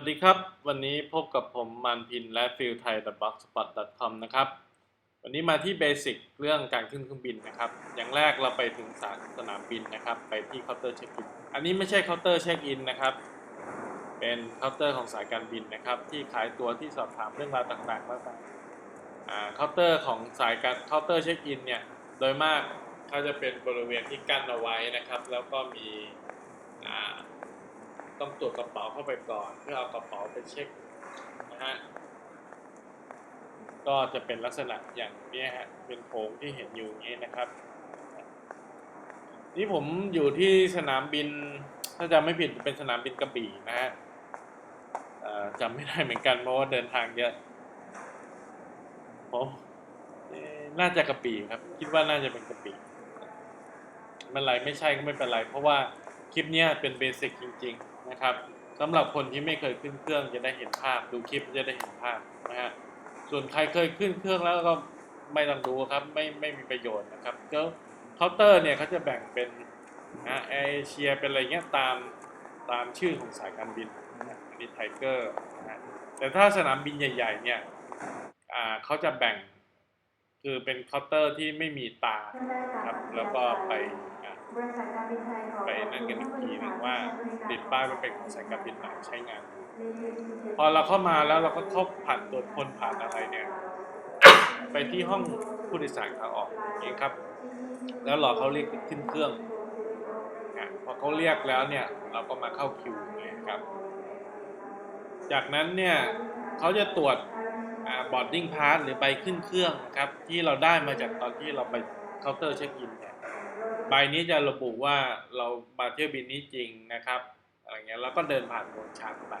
สวัสดีครับ วันนี้พบกับผมมันพินและฟิลไทย b o x s p o t c o m นะครับ วันนี้มาที่เบสิกเรื่องการขึ้นเครื่องบินนะครับ อย่างแรกเราไปถึงสนสนามบินนะครับ ไปที่เคาน์เตอร์เช็คอิน อันนี้ไม่ใช่เคาน์เตอร์เช็คอินนะครับ เป็นเคาน์เตอร์ของสายการบินนะครับ ที่ขายตั๋วที่สอบถามเรื่องราวต่างๆมากมายเคาน์เตอร์ของสายการเคาน์เตอร์เช็คอินเนี่ย โดยมากเขาจะเป็นบริเวณที่กั้นเอาไว้นะครับ แล้วก็มี ต้องตรวจกระเป๋าเข้าไปก่อน เพื่อเอากระเป๋าไปเช็คนะฮะก็จะเป็นลักษณะอย่างนี้ฮะเป็นโถงที่เห็นอยู่อย่างนี้นะครับ นี่ผมอยู่ที่สนามบิน ถ้าจำไม่ผิดเป็นสนามบินกระบี่นะฮะจำไม่ได้เหมือนกันเพราะว่าเดินทางเยอะผมน่าจะกระบี่ครับ คิดว่าน่าจะเป็นกระบี่มันไรไม่ใช่ก็ไม่เป็นไร เพราะว่า คลิปนี้เป็นเบสิกจริง ๆนะครับสำหรับคนที่ไม่เคยขึ้นเครื่องจะได้เห็นภาพ ดูคลิปจะได้เห็นภาพนะฮะส่วนใครเคยขึ้นเครื่องแล้วก็ไม่ต้องดูครับไม่ไม่มีประโยชน์นะครับก็เคาน์เตอร์เนี่ยเขาจะแบ่งเป็นนะเอเชียเป็นอะไรเงี้ยตามตามชื่อของสายการบินนะอันนี้ไทเกอร์นะแต่ถ้าสนามบินใหญ่ๆเนี่ยอ่าเขาจะแบ่งคือเป็นเคาน์เตอร์ที่ไม่มีตาครับแล้วก็ไป ไปนั่นกันอีกทีหนึงว่าติดป้ายว่าเป็นของสายการบินไหนใช้งาน พอเราเข้ามาแล้วเราก็เข้าผ่านตรวจคนผ่านอะไรเนี่ยไปที่ห้องผู้โดยสารขาออกเองครับ แล้วรอเขาเรียกขึ้นเครื่องนะพอเขาเรียกแล้วเนี่ยเราก็มาเข้าคิวนะครับ จากนั้นเนี่ยเขาจะตรวจบอร์ดดิ้งพาสหรือใบขึ้นเครื่องนะครับที่เราได้มาจากตอนที่เราไปเคาน์เตอร์เช็คอินเนี่ย ใบนี้จะระบุว่าเรามาเที่ยวบินนี้จริงนะครับอะไรเงี้ยแล้วก็เดินผ่านโรงช้างไป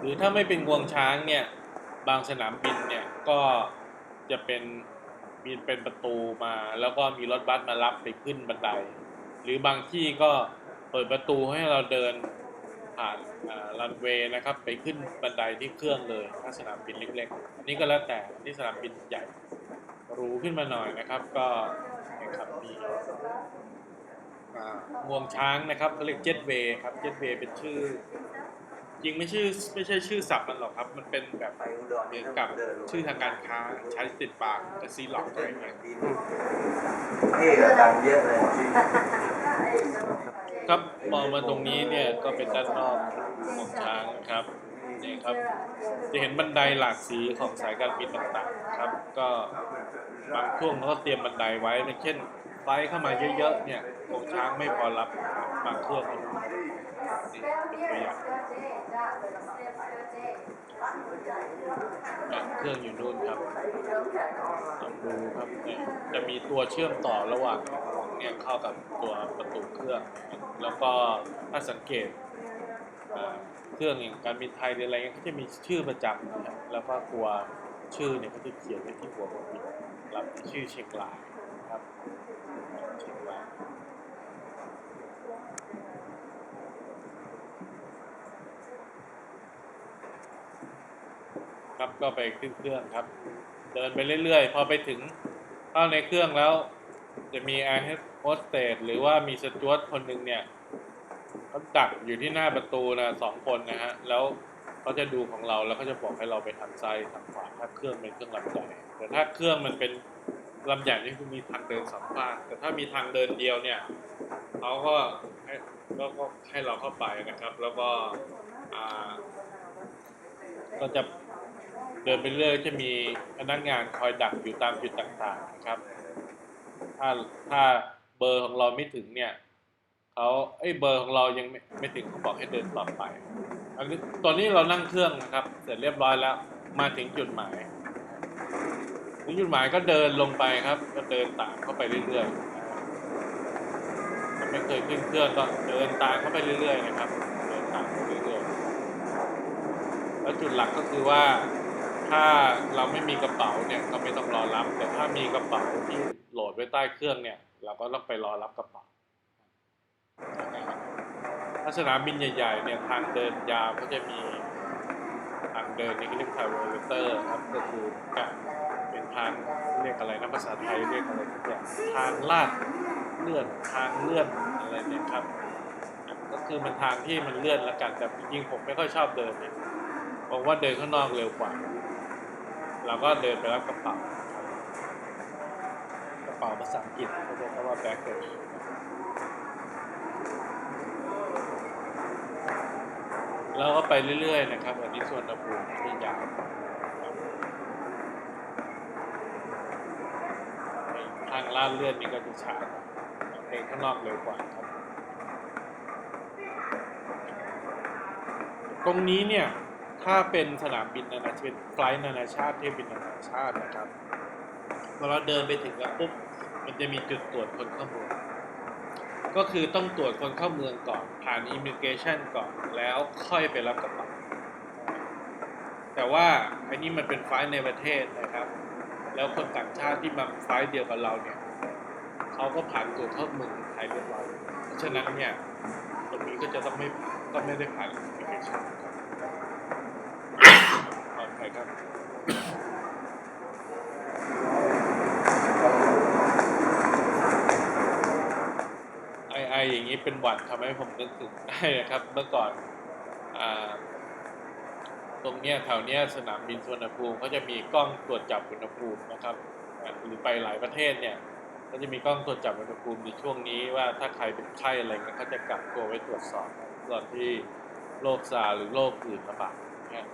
หรือถ้าไม่เป็นงวงช้างเนี่ยบางสนามบินเนี่ยก็จะเป็นมีเป็นประตูมา แล้วก็มีรถบัสมารับไปขึ้นบันได หรือบางที่ก็เปิดประตูให้เราเดินผ่านรันเวย์นะครับ ไปขึ้นบันไดที่เครื่องเลยถ้าสนามบินเล็กๆอันนี้ก็แล้วแต่ที่สนามบินใหญ่ หรูขึ้นมาหน่อยนะครับ ก็นะครับมีอ่างวงช้างนะครับเขาเรียกเจ็ตเวย์ครับเจ็ตเวย์เป็นชื่อ จริงไม่ชื่อไม่ใช่ชื่อศัพท์มันหรอกครับ มันเป็นแบบเหมือนกับชื่อทางการค้าใช้ติดปากแต่ซีล็อกอะไรเงี้ยเท่กับดังเยอะเลยจริงครับมองมาตรงนี้เนี่ยก็เป็นด้านนอกของช้างครับ นี่ครับ จะเห็นบันไดหลากสีของสายการบินต่างๆครับ ก็บางช่วงเขาก็เตรียมบันไดไว้เช่นไฟเข้ามาเยอะๆเนี่ยของช้างไม่พอรับบางเครื่องนี่เป็นตัวอย่างเครื่องอยู่นู่นครับต้องดูครับจะมีตัวเชื่อมต่อระหว่างห่วงเนี่ยเข้ากับตัวประตูเครื่อง แล้วก็ถ้าสังเกต เครื่องอย่างการบินไทยหรืออะไรเงี้ยเขาจะมีชื่อประจำนะครับแล้วก็ตัวชื่อเนี่ยเขาจะเขียนไว้ที่หัวเครื่องบินรับชื่อเชียงรายครับเชียงรายครับก็ไปขึ้นเครื่องครับ เดินไปเรื่อยๆ พอไปถึงเข้าในเครื่องแล้ว จะมีแอร์โฮสเตสหรือว่ามีสจวตคนหนึ่งเนี่ย เขาดักอยู่ที่หน้าประตูนะสองคนนะฮะ แล้วเขาจะดูของเราแล้วเขาจะบอกให้เราไปทางซ้ายทางขวาถ้าเครื่องเป็นเครื่องลำใหญ่แต่ถ้าเครื่องมันเป็นลำใหญ่นี่คือมีทางเดินสองฝั่งแต่ถ้ามีทางเดินเดียวเนี่ยเขาก็ให้ก็ให้เราเข้าไปนะครับ แล้วก็อ่าก็จะเดินไปเรื่อยจะมีพนักงานคอยดักอยู่ตามจุดต่างๆนะครับ ถ้าถ้าเบอร์ของเราไม่ถึงเนี่ย เขาเอ้เบอร์ของเรายังไม่ไม่ถึงเขาบอกให้เดินต่อไปอันนี้ตอนนี้เรานั่งเครื่องนะครับ เสร็จเรียบร้อยแล้ว มาถึงจุดหมายถึงจุดหมายก็เดินลงไปครับ ก็เดินตามเข้าไปเรื่อยๆถ้าไม่เคยขึ้นเครื่องก็เดินตามเข้าไปเรื่อยๆนะครับ เดินตามเข้าไปเรื่อยๆแล้วจุดหลักก็คือว่าถ้าเราไม่มีกระเป๋าเนี่ยก็ไม่ต้องรอรับ แต่ถ้ามีกระเป๋าที่โหลดไว้ใต้เครื่องเนี่ย เราก็ต้องไปรอรับกระเป๋า ถ้าสนามบินใหญ่ๆเนี่ยทางเดินยาวก็จะมีทางเดินนี่เขาเรียก traveler ครับก็คือการเป็นทางเรียกอะไรนะภาษาไทยเรียกอะไรทุกอย่างทางลาดเลื่อนทางเลื่อนอะไรเนี่ยครับ ก็คือมันทางที่มันเลื่อนละกันแต่จริงๆผมไม่ค่อยชอบเดินเนี่ยผมว่าเดินข้างนอกเร็วกว่า เราก็เดินไปรับกระเป๋ากระเป๋าภาษาอังกฤษเขาเรียกว่า baggage แล้วก็ เราก็ไปเรื่อย ๆ นะครับอันนี้ส่วนอุณหภูมิที่ยาวทางลาดเลื่อนนี่ก็จะช้าเดินข้างนอกเร็วกว่าครับ ตรงนี้เนี่ย ถ้าเป็นสนามบินนานาชาติไฟล์นานาชาติเที่ยวบินนานาชาตินะครับพอเราเดินไปถึงแล้วปุ๊บมันจะมีจุดตรวจคนข้าเมือง ก็คือต้องตรวจคนเข้าเมืองก่อน ผ่านอิมิเกชันก่อนแล้วค่อยไปรับกระเป๋าแต่ว่าอันนี้มันเป็นไฟล์ในประเทศนะครับ แล้วคนต่างชาติที่มาไฟล์เดียวกับเราเนี่ยเขาก็ผ่านตรวจเข้าเมืองไทยเรียบร้อยเพราะฉะนั้นเนี่ยตรงนี้ก็จะต้องไม่ก็ไม่ได้ผ่านอิมิเกชันครับขออภัยครับ ไอไออย่างนี้เป็นหวัดทำให้ผมนึกถึงได้นะครับ เมื่อก่อนอตรงเนี้ยแถวเนี้ยสนามบินสุวรรณภูมิเขาจะมีกล้องตรวจจับอุณหภูมินะครับหรือไปหลายประเทศเนี่ยก็จะมีกล้องตรวจจับอุณหภูมิในช่วงนี้ว่าถ้าใครเป็นไข้อะไรเงี้ยเขาจะกักตัวไว้ตรวจสอบตอนที่โรคซาร์หรือโรคอื่นระบาดเนี่ย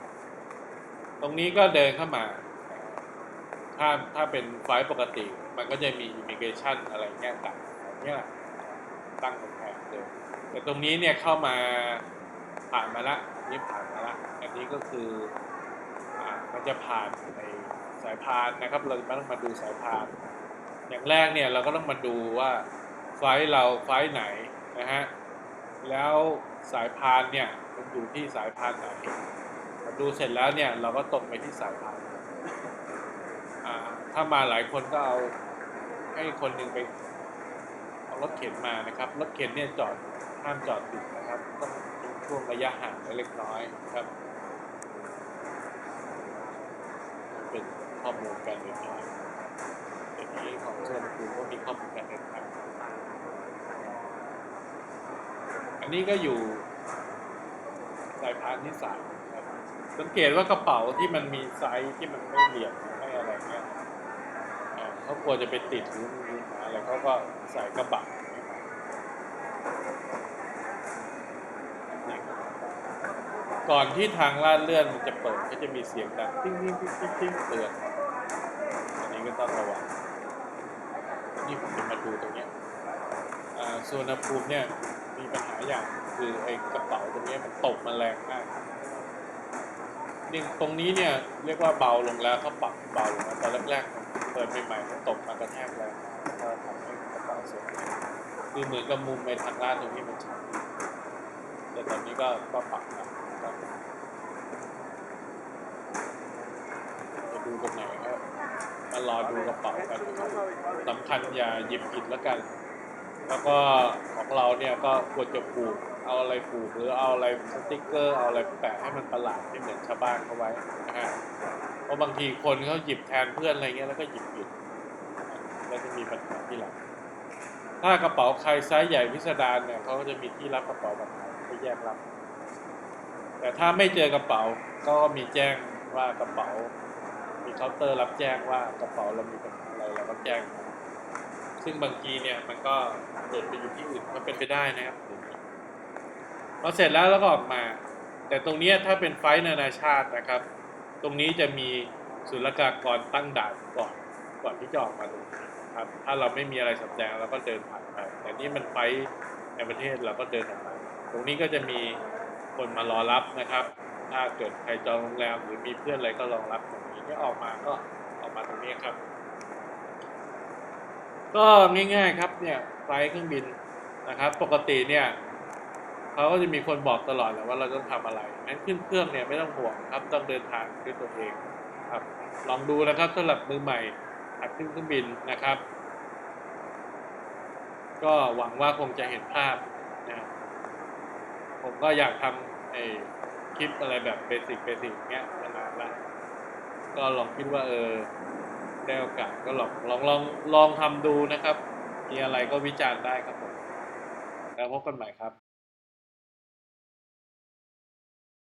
ตรงนี้ก็เดินเข้ามา ถ้าถ้าเป็นไฟล์ปกติ มันก็จะมีอิมิเกชันอะไรเงี้ยต่างเนี่ย ตั้งกำแพงเลยแต่ตรงนี้เนี่ยเข้ามาผ่านมาละนนี้ผ่านมาละอันนี้ก็คืออมันจะผ่านในสายพานนะครับ เราจะต้องมาดูสายพาน อย่างแรกเนี่ยเราก็ต้องมาดูว่าไฟล์เราไฟล์ไหนนะฮะแล้วสายพานเนี่ยมันอยู่ที่สายพานไหนดูเสร็จแล้วเนี่ยเราก็ตรงไปที่สายพานถ้ามาหลายคนก็เอาให้คนหนึ่งไป รถเข็นมานะครับรถเข็นเนี่ยจอดห้ามจอดติดนะครับต้องทิ้งช่วงระยะห่างเล็กน้อยครับ เป็นข้อมูลการเดินทางเดี๋ยวนี้ของส่วนภูมิก็มีข้อมูลการเดินทางอันนี้ก็อยู่สายพานที่สามสังเกตว่ากระเป๋าที่มันมีไซส์ที่มันไม่เหลี่ยมไม่อะไรเงี้ย อ่า เขากลัวจะไปติดหรือมีปัญหาอะไรเขาก็ใส่กระบะก่อนที่ทางลาดเลื่อนมันจะเปิดก็จะมีเสียงดังติ้งติ้งติ้งติ้งติ้งเตือนอันนี้ก็ต้องระวังนี่ผมจะมาดูตรงนี้ส่วนอุณภูมิเนี่ยมีปัญหาอย่างคือไอ้กระเป๋าตรงนี้มันตกมาแรงมากนี่ตรงนี้เนี่ยเรียกว่าเบาลงแล้วเขาปรับเบาลงแล้วตอนแรกๆ ปิดใหม่ๆมันตกมากระแทกแรงก็ทำให้กระเป๋าเสียคือเหมือนกับมุมในทางลาดตรงนี้มันชันแต่ตอนนี้ก็ก็ปรับนะครับจะดูตรงไหนก็มารอดูกระเป๋ากันนะครับสำคัญอย่าหยิบผิดแล้วกัน แล้วก็ของเราเนี่ยก็ควรจะปลูกเอาอะไรปลูกหรือเอาอะไรสติกเกอร์เอาอะไรแปะให้มันประหลาดไม่เหมือนชาวบ้านเขาไว้นะฮะ เพราะบางทีคนเขาหยิบแทนเพื่อนอะไรเงี้ยแล้วก็หยิบผิดแล้วจะมีปัญหาที่หลังถ้ากระเป๋าใครไซส์ใหญ่พิสดารเนี่ยเขาก็จะมีที่รับกระเป๋าแบบไหนให้แยกรับ แต่ถ้าไม่เจอกระเป๋าก็มีแจ้งว่ากระเป๋า มีเคาน์เตอร์รับแจ้งว่ากระเป๋าเรามีปัญหาอะไรเราก็แจ้ง ซึ่งบางทีเนี่ยมันก็หล่นไปอยู่ที่อื่นก็เป็นไปได้นะครับพอเสร็จแล้วแล้วก็ออกมา แต่ตรงนี้ถ้าเป็นไฟนานาชาตินะครับ ตรงนี้จะมีศุลกากรตั้งด่านก่อนก่อนที่จะออกมาตรงนี้ครับ ถ้าเราไม่มีอะไรสำแดงเราก็เดินผ่านไป แต่นี่มันไฟล์ในประเทศเราก็เดินออกมาตรงนี้ก็จะมีคนมารอรับนะครับ ถ้าเกิดใครจองโรงแรมหรือมีเพื่อนอะไรก็รองรับตรงนี้ที่ออกมาก็ออกมาตรงนี้ครับ ก็ง่ายๆครับเนี่ยไฟล์เครื่องบินนะครับ ปกติเนี่ยเขาก็จะมีคนบอกตลอดแหละว่าเราต้องทำอะไร งั้นขึ้นเครื่องเนี่ยไม่ต้องห่วงครับต้องเดินทางด้วยตัวเองครับ ลองดูนะครับสำหรับมือใหม่หัดขึ้นเครื่องบินนะครับ ก็หวังว่าคงจะเห็นภาพนะผมก็อยากทำไอ้คลิปอะไรแบบเบสิกเบสิกเงี้ยมานานละก็ลองคิดว่าเออได้โอกาสก็ลองลองลองลองทำดูนะครับ มีอะไรก็วิจารณ์ได้ครับผม แล้วพบกันใหม่ครับ